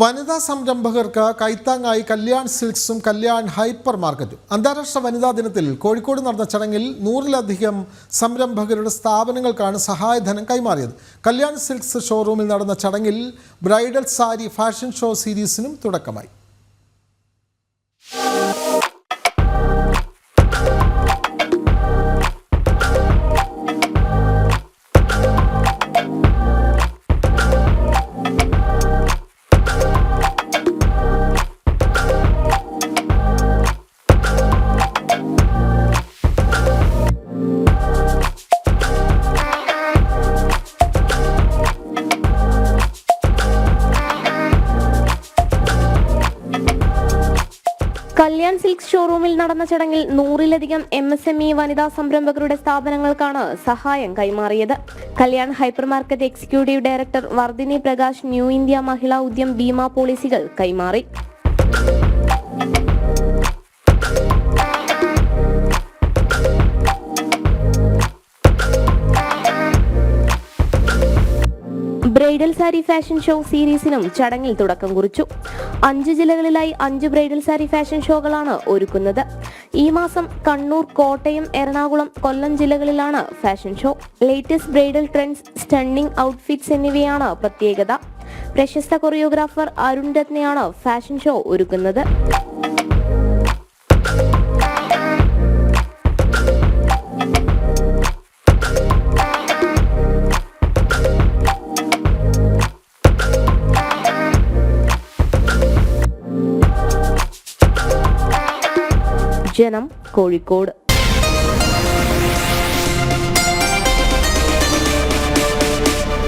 വനിതാ സംരംഭകർക്ക് കൈത്താങ്ങായി കല്യാൺ സിൽക്സും കല്യാൺ ഹൈപ്പർ മാർക്കറ്റും. അന്താരാഷ്ട്ര വനിതാ ദിനത്തിൽ കോഴിക്കോട് നടന്ന ചടങ്ങിൽ നൂറിലധികം സംരംഭകരുടെ സ്ഥാപനങ്ങൾക്കാണ് സഹായധനം കൈമാറിയത്. കല്യാൺ സിൽക്സ് ഷോറൂമിൽ നടന്ന ചടങ്ങിൽ ബ്രൈഡൽ സാരി ഫാഷൻ ഷോ സീരീസിനും തുടക്കമായി. കല്യാൺ സിൽക്സ് ഷോറൂമിൽ നടന്ന ചടങ്ങിൽ നൂറിലധികം എം എസ് എം ഇ വനിതാ സംരംഭകരുടെ സ്ഥാപനങ്ങൾക്കാണ് സഹായം കൈമാറിയത്. Kalyan hyper market executive director Vardhini Prakash new India Mahila Udyam Bima പോളിസികൾ കൈമാറി. ബ്രൈഡൽ സാരി ഫാഷൻ ഷോ സീരീസിനും ചടങ്ങിൽ തുടക്കം കുറിച്ചു. അഞ്ച് ജില്ലകളിലായി അഞ്ച് ബ്രൈഡൽ സാരി ഫാഷൻ ഷോകളാണ് ഒരുക്കുന്നത്. ഈ മാസം കണ്ണൂർ കോട്ടയം എറണാകുളം കൊല്ലം ജില്ലകളിലാണ് fashion show. Latest bridal trends stunning outfits എന്നിവയാണ് പ്രത്യേകത. പ്രശസ്ത കൊറിയോഗ്രാഫർ അരുൺ രത്നയാണ് ഫാഷൻ ഷോ ഒരുക്കുന്നത്. ജനം കോഴിക്കോട്.